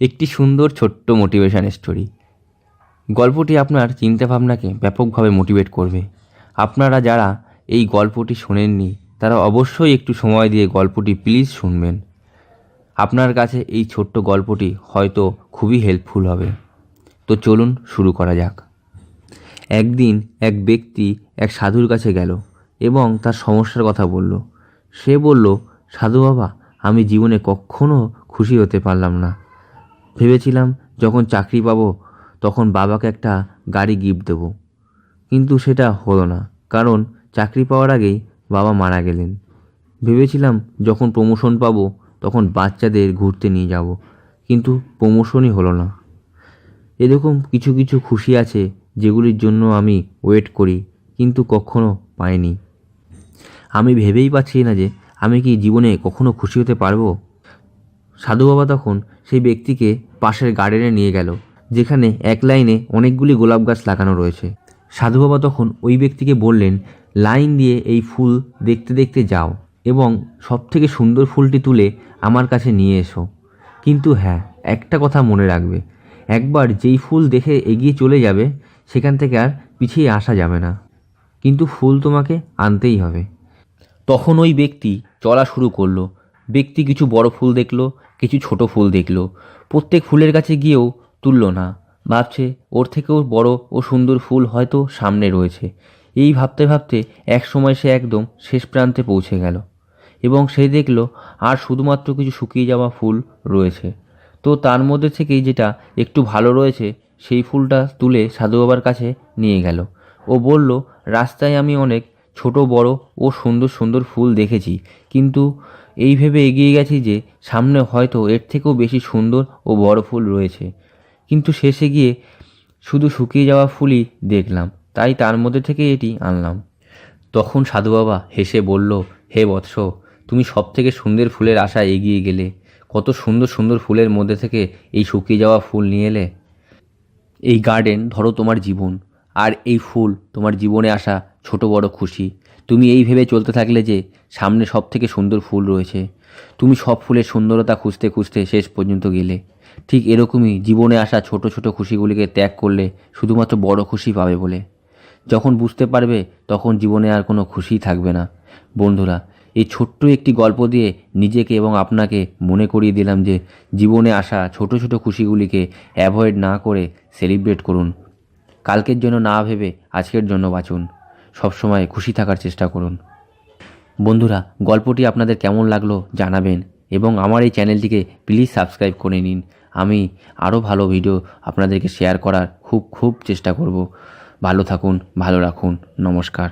একটি সুন্দর ছোট্ট মোটিভেশান স্টোরি গল্পটি আপনার চিন্তাভাবনাকে ব্যাপকভাবে মোটিভেট করবে। আপনারা যারা এই গল্পটি শোনেননি, তারা অবশ্যই একটু সময় দিয়ে গল্পটি প্লিজ শুনবেন। আপনার কাছে এই ছোট্ট গল্পটি হয়তো খুবই হেল্পফুল হবে। তো চলুন শুরু করা যাক। একদিন এক ব্যক্তি এক সাধুর কাছে গেল এবং তার সমস্যার কথা বলল। সে বলল, সাধু বাবা, আমি জীবনে কখনো খুশি হতে পারলাম না। ভেবেছিলাম যখন চাকরি পাবো তখন বাবাকে একটা গাড়ি গিফট দেবো। কিন্তু সেটা হলো না, কারণ চাকরি পাওয়ার আগেই বাবা মারা গেলেন। ভেবেছিলাম যখন প্রমোশন পাবো তখন বাচ্চাদের ঘুরতে নিয়ে যাব, কিন্তু প্রমোশনই হলো না। এরকম কিছু কিছু খুশি আছে যেগুলির জন্য আমি ওয়েট করি, কিন্তু কখনো পাইনি। আমি ভেবেই পাচ্ছি না যে আমি কি জীবনে কখনো খুশি হতে পারব? সাধু বাবা তখন সেই ব্যক্তিকে পাশের গার্ডেনে নিয়ে গেল, যেখানে এক লাইনে অনেকগুলি গোলাপ গাছ লাগানো রয়েছে। সাধু বাবা তখন ওই ব্যক্তিকে বললেন, লাইন দিয়ে এই ফুল দেখতে দেখতে যাও এবং সবথেকে সুন্দর ফুলটি তুলে আমার কাছে নিয়ে এসো। কিন্তু হ্যাঁ একটা কথা মনে রাখবে, একবার যেই ফুল দেখে এগিয়ে চলে যাবে, সেখান থেকে আর পিছিয়ে আসা যাবে না। কিন্তু ফুল তোমাকে আনতেই হবে। তখন ওই ব্যক্তি চলা শুরু করল ব্যক্তি কিছু বড় ফুল দেখল, কিছু ছোট ফুল দেখল। প্রত্যেক ফুলের কাছে গিয়েও তুলল না। ভাবছে, ওর থেকেও বড় ও সুন্দর ফুল হয়তো সামনে রয়েছে। এই ভাবতে ভাবতে এক সময় সে একদম শেষ প্রান্তে পৌঁছে গেল এবং সে দেখল, আর শুধুমাত্র কিছু শুকিয়ে যাওয়া ফুল রয়েছে। তো তার মধ্যে থেকেই যেটা একটু ভালো রয়েছে, সেই ফুলটা তুলে সাধু বাবার কাছে নিয়ে গেল। ও বলল, রাস্তায় আমি অনেক ছোট, বড় ও সুন্দর সুন্দর ফুল দেখেছি। কিন্তু এই ভেবে এগিয়ে গেছি যে সামনে হয়তো এর থেকেও বেশি সুন্দর ও বড় ফুল রয়েছে। কিন্তু শেষে গিয়ে শুধু শুকিয়ে যাওয়া ফুলই দেখলাম। তাই তার মধ্যে থেকে এটি আনলাম। তখন সাধু বাবা হেসে বলল, হে বৎস, তুমি সব থেকে সুন্দর ফুলের আশায় এগিয়ে গেলে। কত সুন্দর সুন্দর ফুলের মধ্যে থেকে এই শুকিয়ে যাওয়া ফুল নিয়ে এলে। এই গার্ডেন ধরো তোমার জীবন। আর এই ফুল তোমার জীবনে আসা ছোট বড় খুশি। তুমি এই ভেবে চলতে থাকলে যে সামনে সব থেকে সুন্দর ফুল রয়েছে। তুমি সব ফুলের সুন্দরতা খুঁজতে খুঁজতে শেষ পর্যন্ত গেলে। ঠিক এরকমই জীবনে আসা ছোট ছোট খুশিগুলিকে ত্যাগ করলে শুধুমাত্র বড় খুশি পাবে বলে। যখন বুঝতে পারবে, তখন জীবনে আর কোনো খুশিই থাকবে না। বন্ধুরা, এই ছোট্ট একটি গল্প দিয়ে নিজেকে এবং আপনাকে মনে করিয়ে দিলাম যে জীবনে আসা ছোট ছোট খুশিগুলিকে অ্যাভয়েড না করে সেলিব্রেট করুন। কালকের জন্য না ভেবে আজকের জন্য বাঁচুন। সবসময় খুশি থাকার চেষ্টা করুন। বন্ধুরা, গল্পটি আপনাদের কেমন লাগল জানাবেন এবং আমার এই চ্যানেলটিকে প্লিজ সাবস্ক্রাইব করে নিন। আমি আরও ভালো ভিডিও আপনাদেরকে শেয়ার করার খুব খুব চেষ্টা করব। ভালো থাকুন, ভালো রাখুন। নমস্কার।